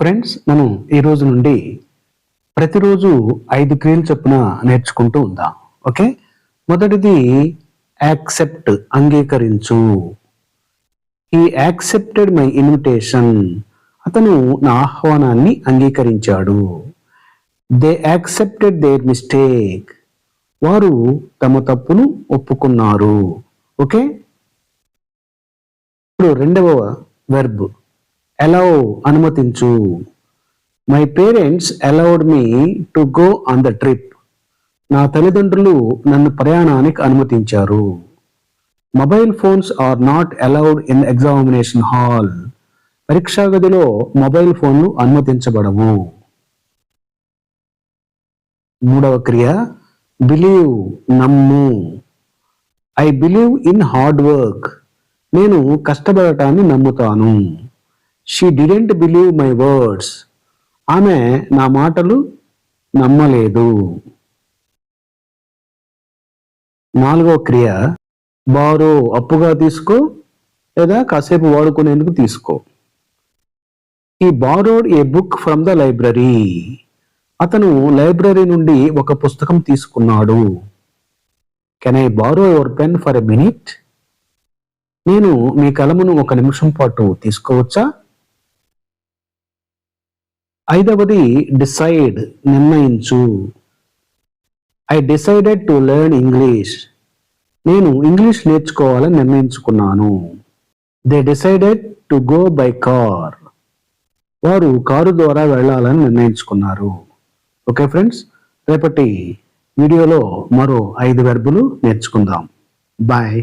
Friends మనం ఈ రోజు నుండి ప్రతిరోజు ఐదు క్రియలు చొప్పున నేర్చుకుంటూ ఉందాం ఓకే? మొదటిది యాక్సెప్ట్ అంగీకరించు. ఈ యాక్సెప్టెడ్ మై ఇన్విటేషన్ అతను నా ఆహ్వానాన్ని అంగీకరించాడు. దే యాక్సెప్టెడ్ దేర్ మిస్టేక్ వారు తమ తప్పును ఒప్పుకున్నారు ఓకే? ఇప్పుడు రెండవ verb allow అనుమతించు. My parents allowed me to go on the trip నా తల్లిదండ్రులు నన్ను ప్రయాణానికి అనుమతించారు. Mobile phones are not allowed in examination hall పరీక్షా గదిలో మొబైల్ ఫోన్లు అనుమతించబడవు. మూడవ క్రియ. బిలీవ్ నమ్ము. I believe in hard work నేను కష్టపడటాన్ని నమ్ముతాను. She didn't believe my words ఆమె నా మాటలు నమ్మలేదు. నాలుగో క్రియ బారో అప్పుగా తీసుకో లేదా కాసేపు వాడుకునేందుకు తీసుకో. ఈ borrowed a book from the library అతను లైబ్రరీ నుండి ఒక పుస్తకం తీసుకున్నాడు. Can I borrow your pen for a minute నేను మీ కలమును ఒక నిమిషం పాటు తీసుకోవచ్చా? ఐదవది decide నిర్ణయించు. I decided to learn English నేను ఇంగ్లీష్ నేర్చుకోవాలని నిర్ణయించుకున్నాను. They decided to go by car వారు కారు ద్వారా వెళ్ళాలని నిర్ణయించుకున్నారు. ఓకే ఫ్రెండ్స్ రేపటి వీడియోలో మరో ఐదు వెర్బులు నేర్చుకుందాం. బాయ్